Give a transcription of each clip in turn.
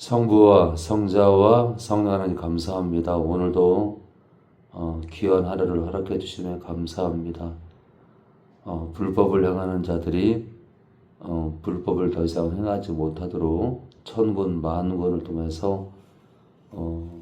성부와 성자와 성령 하나님 감사합니다. 오늘도 어, 귀한 하루를 허락해 주시며 감사합니다. 어, 불법을 행하는 자들이 어, 불법을 더 이상 행하지 못하도록 천군 만군을 통해서 어,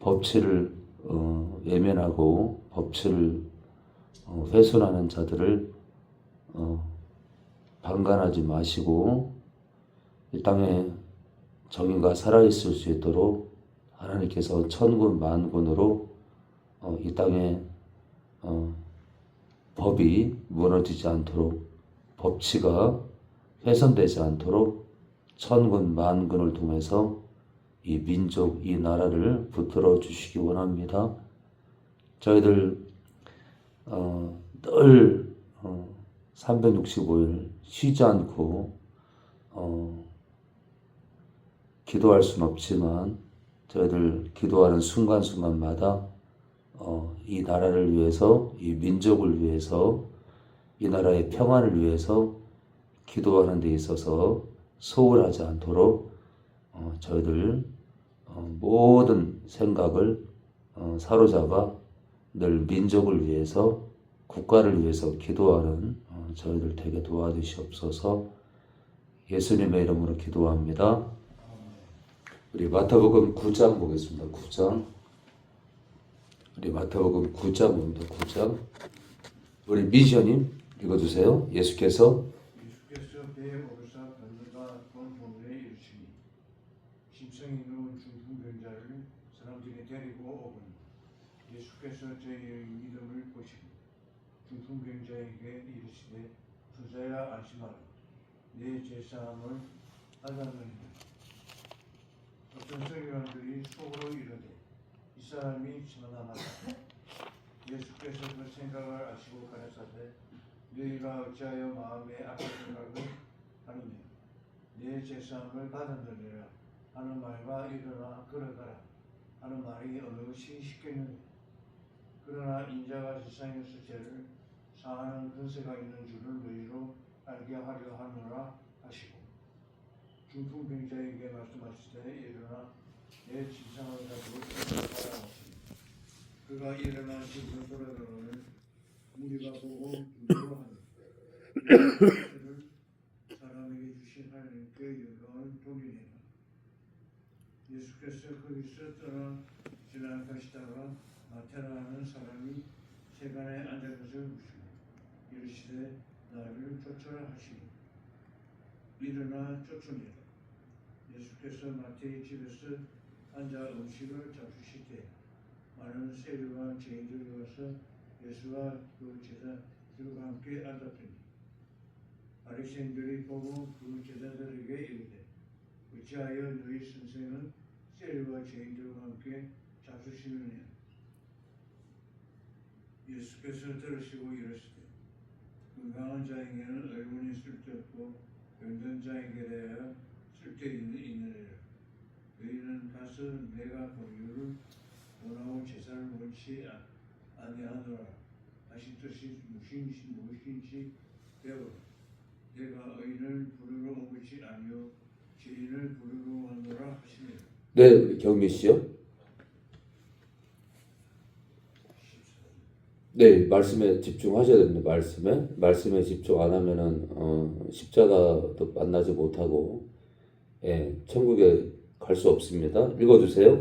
법치를 어, 외면하고 법치를 어, 훼손하는 자들을 어, 방관하지 마시고 이 땅에 정의가 살아있을 수 있도록 하나님께서 천군 만군으로 어, 이 땅에 어, 법이 무너지지 않도록 법치가 훼손되지 않도록 천군 만군을 통해서 이 민족, 이 나라를 붙들어 주시기 원합니다. 저희들 어, 늘 어, 365일 쉬지 않고 어, 기도할 수는 없지만 저희들 기도하는 순간순간마다 어, 이 나라를 위해서, 이 민족을 위해서, 이 나라의 평안을 위해서 기도하는 데 있어서 소홀하지 않도록 어, 저희들 어, 모든 생각을 어, 사로잡아 늘 민족을 위해서, 국가를 위해서 기도하는 어, 저희들 되게 도와주시옵소서 예수님의 이름으로 기도합니다. 우리 마태복음 9장 보겠습니다. 9장. 우리 마태복음 9장 봅니다. 9장. 우리 미션님 읽어주세요. 예수께서 내 제사함을 받았느니라 서기관들이 속으로 이르되 이 사람이 천하나다 예수께서 그 생각을 아시고 가라사대 너희가 어찌하여 마음에 악한 생각을 하느냐? 내 제사함을 받았느니라. 하는 말과 일어나 걸어가라. 하는 말이 어느 것이 쉽겠느냐? 그러나 인자가 세상에서 죄를 사하는 근세가 있는 줄을 너희로 알게 하려 하노라 하시고 중풍병자에게 말씀하시되 일어 나내 짐상을 가지고 그가 일어나 집으로 돌아가거늘 우리가 보고 두려워하니 사람에게 주신 하나님께 영광을 돌리니라. 예수께서 거기서 떠나 지나가시다가 마테라는 사람이 세간에 앉은 것을 보시고 이르시되 나를 쫓아라 하시니 일어나 쫓으니라. 예수께서 마태의 집에서 앉아 음식을 잡수실 때 많은 세리와 죄인들이 와서 예수와 그 제자들과 함께 앉았더니 바리새인들이 보고 그 제자들에게 이르되 어찌하여 너희 선생은 세리와 죄인들과 함께 잡수시느냐? 예수께서 들으시고 이르시되 건강한 자에게는 의문이 쓸데없고 병든 자에게 대하여 쓸데있느니라 너희는 가서 내가 공유를 원하고 제사를 원치 아- 아니하노라 하신 뜻이 무엇인지 무엇인지 배우라 내가 의인을 부르러 온 것이 아니요 죄인을 부르러 왔노라 하시니라 네, 우리 경미 씨요. 네, 말씀에 집중하셔야 됩니다. 말씀에 말씀에 집중 안 하면은 어, 십자가도 만나지 못하고 예, 천국에 갈 수 없습니다. 읽어주세요.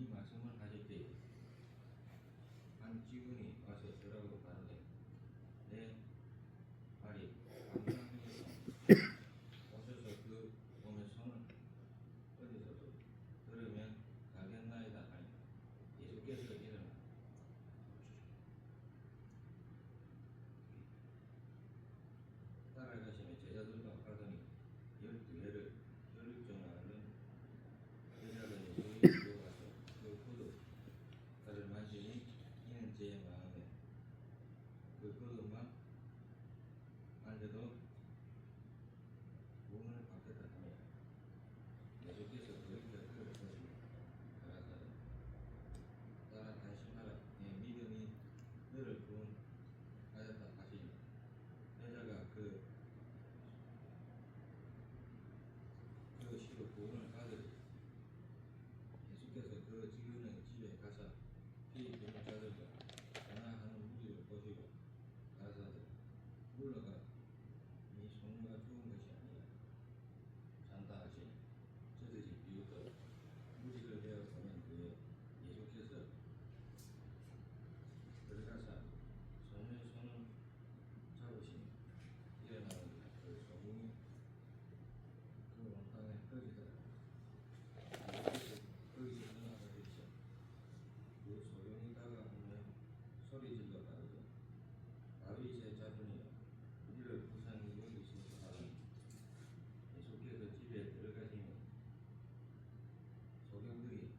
이 말씀을 가졌대요. 한 지분이 와서 저라고 가는데 내 발이 만져도 몸을 받겠다 하며 예수께서 그에게 그를 보시고 가라사대 따라 안심하라 내 믿음이 너를 구원하였다 하시니 여자가 그, 그 시로 구원을 받으리 예수께서 그 직원의 집에 가서 피 되는 자들과 전화하는 무리를 보시고 가라사대 물러가 이 손녀가 죽은 것이 아니라 잔다 하시니 저들이 비웃어 무리를 베어 보낸 후에 예수께서 들어가사 손의 손을 잡으시니 일어나는 그 소문이 그 온 땅에 퍼지더라 예수께서 거기서 떠나가시자 그 소경이 다가오면 소리질러 가로되 다윗의 자손이여 우리를 불쌍히 여기소서 하더니 예수께서 집에 들어가시면 소경들이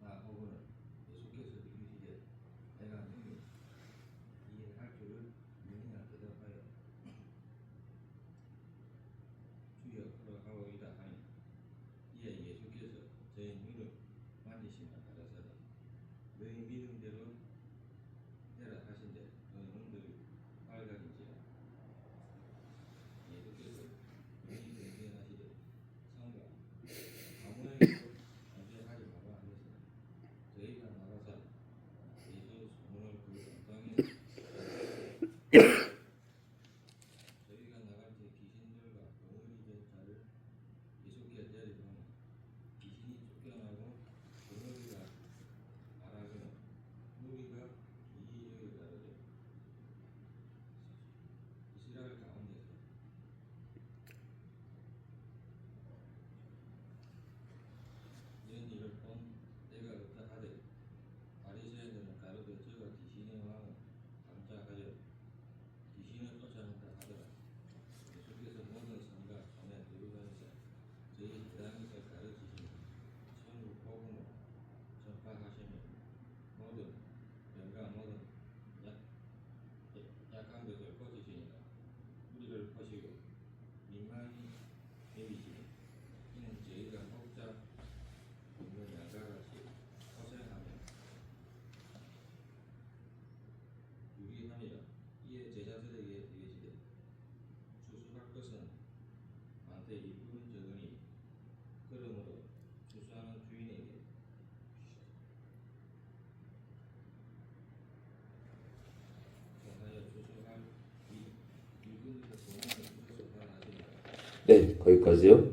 나오거늘 예수께서 이르시되 내가 능히 이해할 줄을 능히나 대답하여 주여 그러하오이다 하니 이에 예수께서 저의 눈을 만지시며 가라사대 너희 믿음대로 해라 하신대 그 눈들이 빨가진지라 예수께서 너희 대변하시되 성가 아무에게도 범죄하지 말라 하셨으나 저희가 나가서 예수 소문을 그 땅에 저희가 나갈 때 귀신들과 병원이 된 자를 예수께 데리고는 귀신이 쫓겨나고 병원이가 말하기는 무리가 이의를 가르되 이스라엘 가운데서 이런 일을 본 때가 없다 하되 바리새인들은 가로되 저가 귀신의 왕을 감자하여 귀신을 쫓아낸다 하더라 예수께서 모든 성과 전에 들어가서 저희 대당에서 가르치시니 천국 복음을 전파하시며 모든 병과 모든 약, 약한 것을 고치시니라 우리를 보시고 민망히 여기시니 이는 저희가 목자 없는 양가같이 고생하며 유리함이라 이에 제자들에게 이르시되 추수할 것은 많되 이뿐 적으니 그러므로 추수하는 주인에게 전하여 추수할 이 일꾼들의 돈을 추수하라 하시니라 네, 거기까지요.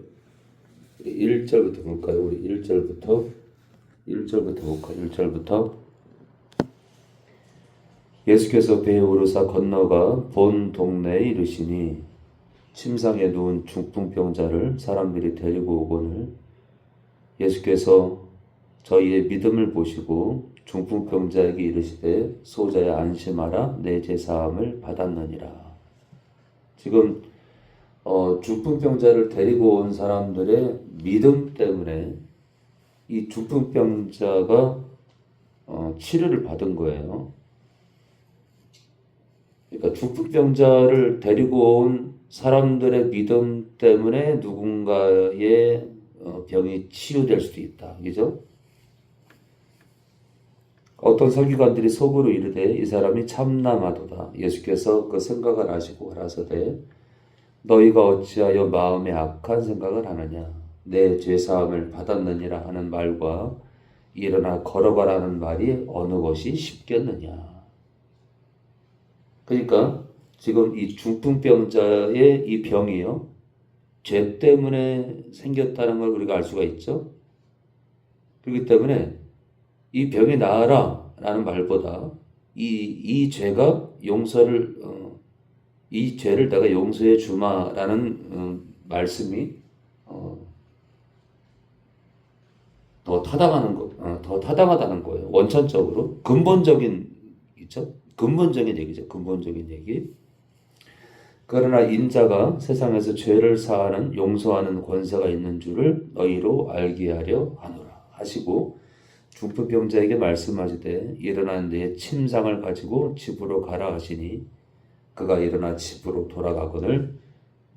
1절부터 볼까요? 우리 1절부터 1절부터 볼까요? 1절부터 예수께서 배에 오르사 건너가 본 동네에 이르시니 침상에 누운 중풍병자를 사람들이 데리고 오거늘 예수께서 저희의 믿음을 보시고 중풍병자에게 이르시되 소자야 안심하라 내 제사함을 받았느니라. 지금 어, 중풍병자를 데리고 온 사람들의 믿음 때문에 이 중풍병자가 어, 치료를 받은 거예요. 그러니까 중풍병자를 데리고 온 사람들의 믿음 때문에 누군가의 어, 병이 치유될 수도 있다. 그죠? 어떤 서기관들이 속으로 이르되 이 사람이 참남하도다. 예수께서 그 생각을 하시고 가라사대 너희가 어찌하여 마음에 악한 생각을 하느냐? 내 죄사함을 받았느니라 하는 말과 일어나 걸어가라는 말이 어느 것이 쉽겠느냐? 그러니까 지금 이 중풍병자의 이 병이요. 죄 때문에 생겼다는 걸 우리가 알 수가 있죠. 그렇기 때문에 이 병이 나아라 주마라는 말보다 이, 이 죄가 용서를 어, 이 죄를 내가 용서해 주마라는 어, 말씀이 어, 더 타당하는 거, 어, 더 타당하다는 거예요. 원천적으로 근본적인 있죠. 근본적인 얘기죠. 근본적인 얘기. 그러나 인자가 세상에서 죄를 사하는 용서하는 권세가 있는 줄을 너희로 알게 하려 하노라 하시고 중풍병자에게 말씀하시되 일어난 내 침상을 가지고 집으로 가라 하시니 그가 일어나 집으로 돌아가거늘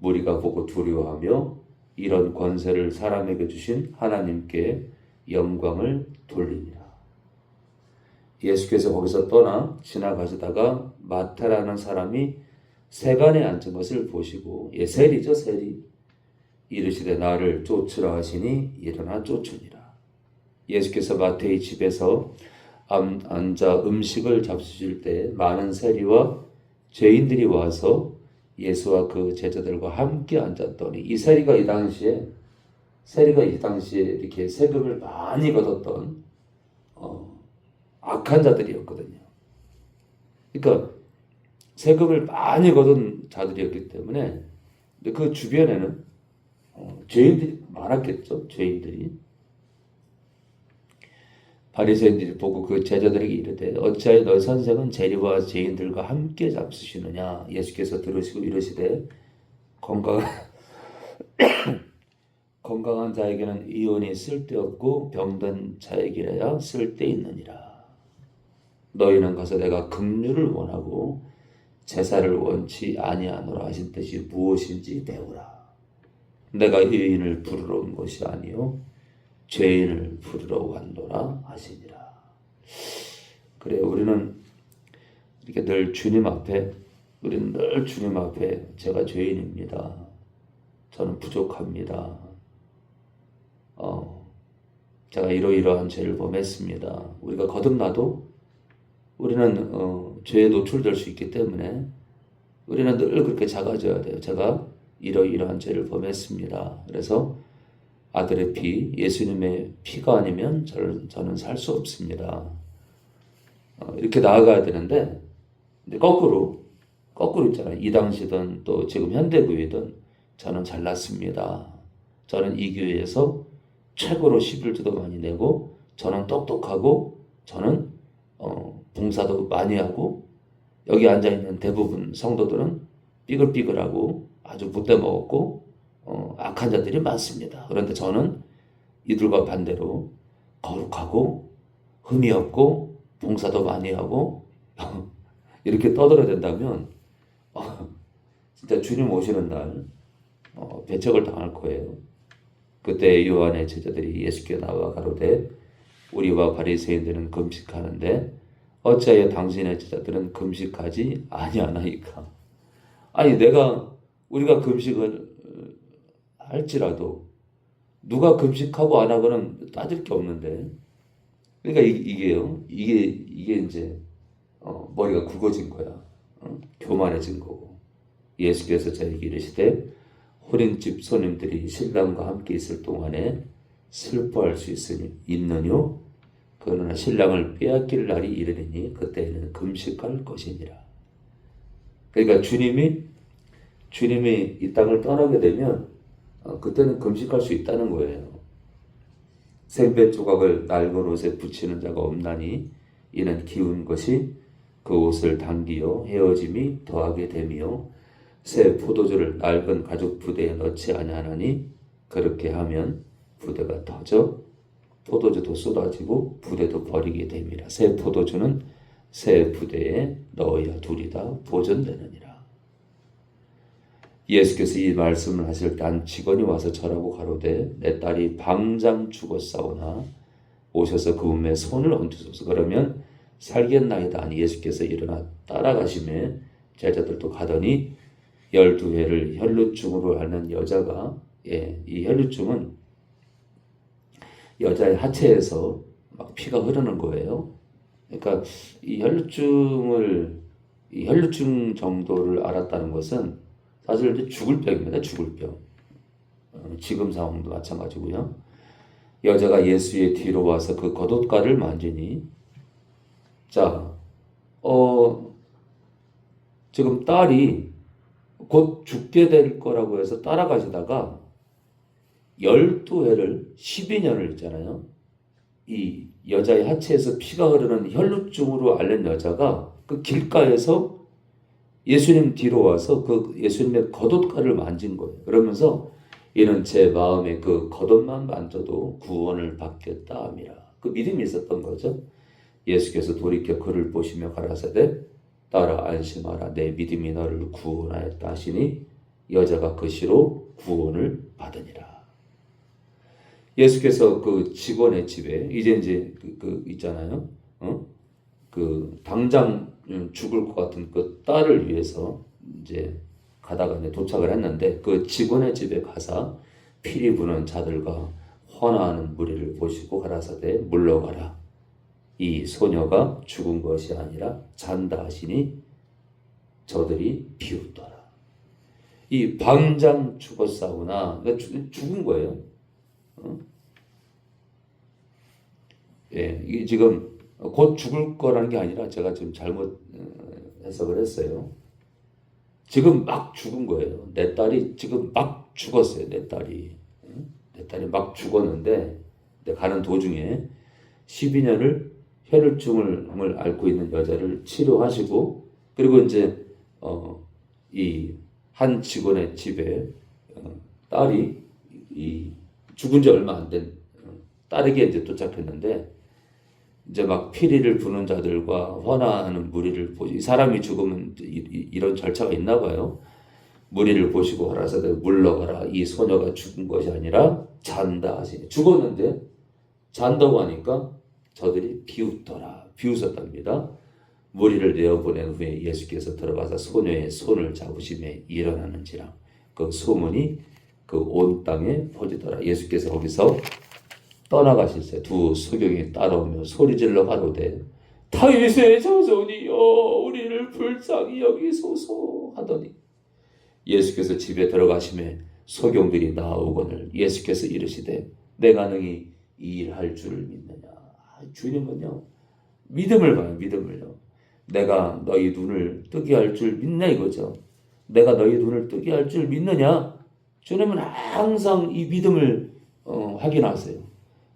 무리가 보고 두려워하며 이런 권세를 사람에게 주신 하나님께 영광을 돌리니라. 예수께서 거기서 떠나 지나가시다가 마태라는 사람이 세간에 앉은 것을 보시고 예 세리죠 세리 이르시되 나를 쫓으라 하시니 일어나 쫓으니라. 예수께서 마태의 집에서 앉- 앉아 음식을 잡수실 때 많은 세리와 죄인들이 와서 예수와 그 제자들과 함께 앉았더니 이 세리가 이 당시에 세리가 이 당시에 이렇게 세금을 많이 걷었던 어, 악한 자들이었거든요. 그러니까 세금을 많이 거둔 자들이었기 때문에 그 주변에는 어, 죄인들이 많았겠죠. 죄인들이 바리새인들이 보고 그 제자들에게 이르되 어찌하여 너희 선생은 재리와 죄인들과 함께 잡수시느냐? 예수께서 들으시고 이르시되 건강한 건강한 자에게는 이혼이 쓸데없고 병든 자에게야 쓸데있느니라. 너희는 가서 내가 긍휼을 원하고 제사를 원치 아니하노라 하신 뜻이 무엇인지 배우라. 내가 의인을 부르러 온 것이 아니요 죄인을 부르러 왔노라 하시니라. 그래 우리는 이렇게 늘 주님 앞에 우리는 늘 주님 앞에 제가 죄인입니다. 저는 부족합니다. 어, 제가 이러이러한 죄를 범했습니다. 우리가 거듭나도 우리는 어, 죄에 노출될 수 있기 때문에 우리는 늘 그렇게 작아져야 돼요. 제가 이러이러한 죄를 범했습니다. 그래서 아들의 피, 예수님의 피가 아니면 저는, 저는 살 수 없습니다. 어, 이렇게 나아가야 되는데, 근데 거꾸로, 거꾸로 있잖아요. 이 당시든 또 지금 현대교회든 저는 잘났습니다. 저는 이 교회에서 최고로 11조도 많이 내고, 저는 똑똑하고, 저는 어, 봉사도 많이 하고, 여기 앉아있는 대부분 성도들은 삐글삐글하고 아주 못돼 먹었고, 어, 악한 자들이 많습니다. 그런데 저는 이들과 반대로 거룩하고 흠이 없고 봉사도 많이 하고 이렇게 떠들어야 된다면 어, 진짜 주님 오시는 날 어, 배척을 당할 거예요. 그때 요한의 제자들이 예수께 나와 가로되 우리와 바리새인들은 금식하는데 어찌하여 당신의 제자들은 금식하지 아니하나이까? 아니 내가 우리가 금식을 할지라도 누가 금식하고 안 하고는 따질 게 없는데. 그러니까 이, 이게요. 이게 이게 이제 어, 머리가 굵어진 거야. 어? 교만해진 거고. 예수께서 저에게 이르시되 호린집 손님들이 신랑과 함께 있을 동안에 슬퍼할 수 있으니 있느뇨? 그러나 신랑을 빼앗길 날이 이르리니 그때에는 금식할 것이니라. 그러니까 주님이 주님이 이 땅을 떠나게 되면 어, 그때는 금식할 수 있다는 거예요. 생배 조각을 낡은 옷에 붙이는 자가 없나니 이는 기운 것이 그 옷을 당기어 헤어짐이 더하게 되며 새 포도주를 낡은 가죽 부대에 넣지 아니하나니 그렇게 하면 부대가 터져 포도주도 쏟아지고 부대도 버리게 됨이라 새 포도주는 새 부대에 넣어야 둘이 다 보존되느니라. 예수께서 이 말씀을 하실 때 한 직원이 와서 절하고 가로되 내 딸이 방장 죽었사오나 오셔서 그 몸에 손을 얹으소서 그러면 살겠나이다 하니 예수께서 일어나 따라가심에 제자들도 가더니 열두 해를 혈루증으로 앓는 여자가 예, 이 혈루증은 여자의 하체에서 막 피가 흐르는 거예요. 그러니까 이 혈루증을 이 혈루증 정도를 알았다는 것은 사실 이제 죽을 병입니다. 죽을 병. 어, 지금 상황도 마찬가지고요. 여자가 예수의 뒤로 와서 그 겉옷가를 만지니 자, 어, 지금 딸이 곧 죽게 될 거라고 해서 따라가시다가 12회를 12년을 있잖아요. 이 여자의 하체에서 피가 흐르는 혈루증으로 앓는 여자가 그 길가에서 예수님 뒤로 와서 그 예수님의 겉옷가를 만진 거예요. 그러면서 이는 제 마음에 그 겉옷만 만져도 구원을 받겠다 함이라. 그 믿음이 있었던 거죠. 예수께서 돌이켜 그를 보시며 가라사대 따라 안심하라 내 믿음이 너를 구원하였다 하시니 여자가 그 시로 구원을 받으니라. 예수께서 그 직원의 집에 이제 이제 그, 그 있잖아요. 어? 그 당장 죽을 것 같은 그 딸을 위해서 이제 가다가 이제 도착을 했는데 그 직원의 집에 가서 피리 부는 자들과 헌화하는 무리를 보시고 가라사대 물러가라. 이 소녀가 죽은 것이 아니라 잔다 하시니 저들이 비웃더라. 이 방장 죽었사오나 그러니까 죽- 죽은 거예요. 어? 예, 이게 지금 곧 죽을 거라는 게 아니라 제가 지금 잘못 어, 해석을 했어요. 지금 막 죽은 거예요. 내 딸이 지금 막 죽었어요. 내 딸이. 응? 내 딸이 막 죽었는데 가는 도중에 12년을 혈루증을 앓고 있는 여자를 치료하시고 그리고 이제 어, 이 한 직원의 집에 어, 딸이 이 죽은 지 얼마 안 된 딸에게 이제 도착했는데 이제 막 피리를 부는 자들과 헌화하는 무리를 보시 이 사람이 죽으면 이, 이- 이런 절차가 있나 봐요. 무리를 보시고 하라사대 물러가라. 이 소녀가 죽은 것이 아니라 잔다 하시니. 죽었는데 잔다고 하니까 저들이 비웃더라. 비웃었답니다. 무리를 내어보낸 후에 예수께서 들어가서 소녀의 손을 잡으심에 일어나는지라 그 소문이 그 온 땅에 퍼지더라. 예수께서 거기서 떠나가실세 두 소경이 따라오며 소리질러 가로되 다윗의 자손이여 우리를 불쌍히 여기소서 하더니 예수께서 집에 들어가심에 소경들이 나오거늘 예수께서 이르시되 내가 능히 이 일할 줄을 믿느냐? 아, 주님은요 믿음을 봐요 믿음을요. 내가 너희 눈을 뜨게 할 줄 믿냐 이거죠. 내가 너희 눈을 뜨게 할 줄 믿느냐? 주님은 항상 이 믿음을 어, 확인하세요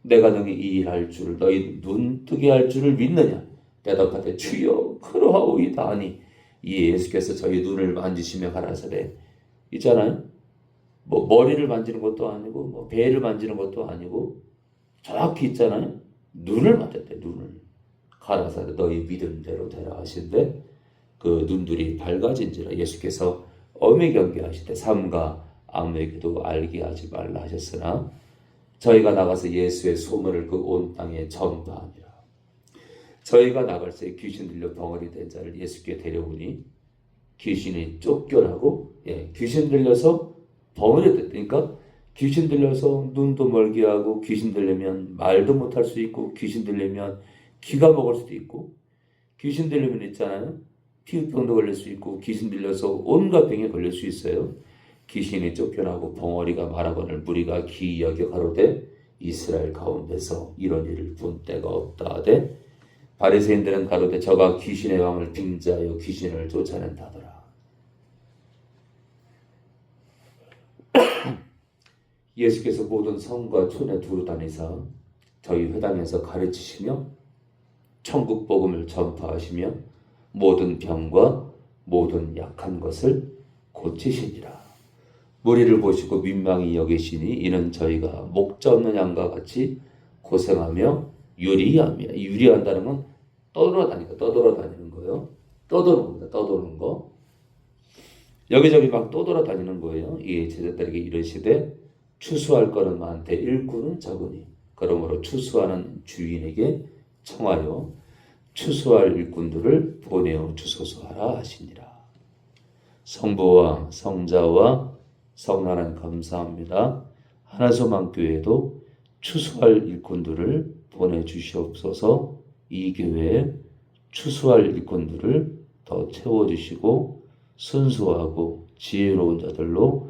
내가 능히 이 일할 줄을 너희 눈 뜨게 할 줄을 믿느냐? 대답하되 주여 그러하오이다 하니 이 예수께서 저희 눈을 만지시며 가라사대. 있잖아요. 뭐 머리를 만지는 것도 아니고 뭐 배를 만지는 것도 아니고 정확히 있잖아요. 눈을 만졌대 눈을. 가라사대 너희 믿음대로 되라 하신데 그 눈들이 밝아진지라 예수께서 엄히 경계하시되 삼가 아무에게도 알게 하지 말라 하셨으나 저희가 나가서 예수의 소문을 그 온 땅에 전파하니라. 저희가 나갈 때 귀신 들려 벙어리 된 자를 예수께 데려오니 귀신이 쫓겨나고 예, 귀신 들려서 벙어리 됐다니까 귀신 들려서 눈도 멀게 하고 귀신 들리면 말도 못할 수 있고 귀신 들리면 기가 먹을 수도 있고 귀신 들리면 있잖아요 피부병도 걸릴 수 있고 귀신 들려서 온갖 병에 걸릴 수 있어요 귀신이 쫓겨나고 벙어리가 말하거늘 무리가 기이 여겨 가로되 이스라엘 가운데서 이런 일을 본 때가 없다 하되 바리새인들은 가로되 저가 귀신의 왕을 빙자하여 귀신을 쫓아낸다더라 예수께서 모든 성과 촌에 두루 다니사 저희 회당에서 가르치시며 천국 복음을 전파하시며 모든 병과 모든 약한 것을 고치시니라. 무리를 보시고 민망히 여기시니 이는 저희가 목자 없는 양과 같이 고생하며. 이 유리한다는 건 떠돌아다니까 떠돌아다니는 거예요. 떠도는 겁니다. 떠도는 거. 여기저기 막 떠돌아다니는 거예요. 이 제자들에게 이르시되 추수할 것은 많되 일꾼은 적으니 그러므로 추수하는 주인에게 청하여 추수할 일꾼들을 보내어 주소서 하라 하시니라. 성부와 성자와 성나는 감사합니다. 하나소망 교회도 추수할 일꾼들을 보내 주시옵소서. 이 교회에 추수할 일꾼들을 더 채워 주시고 순수하고 지혜로운 자들로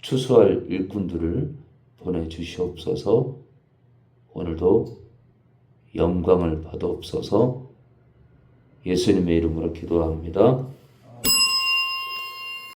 추수할 일꾼들을 보내 주시옵소서. 오늘도 영광을 받옵소서. 예수님의 이름으로 기도합니다.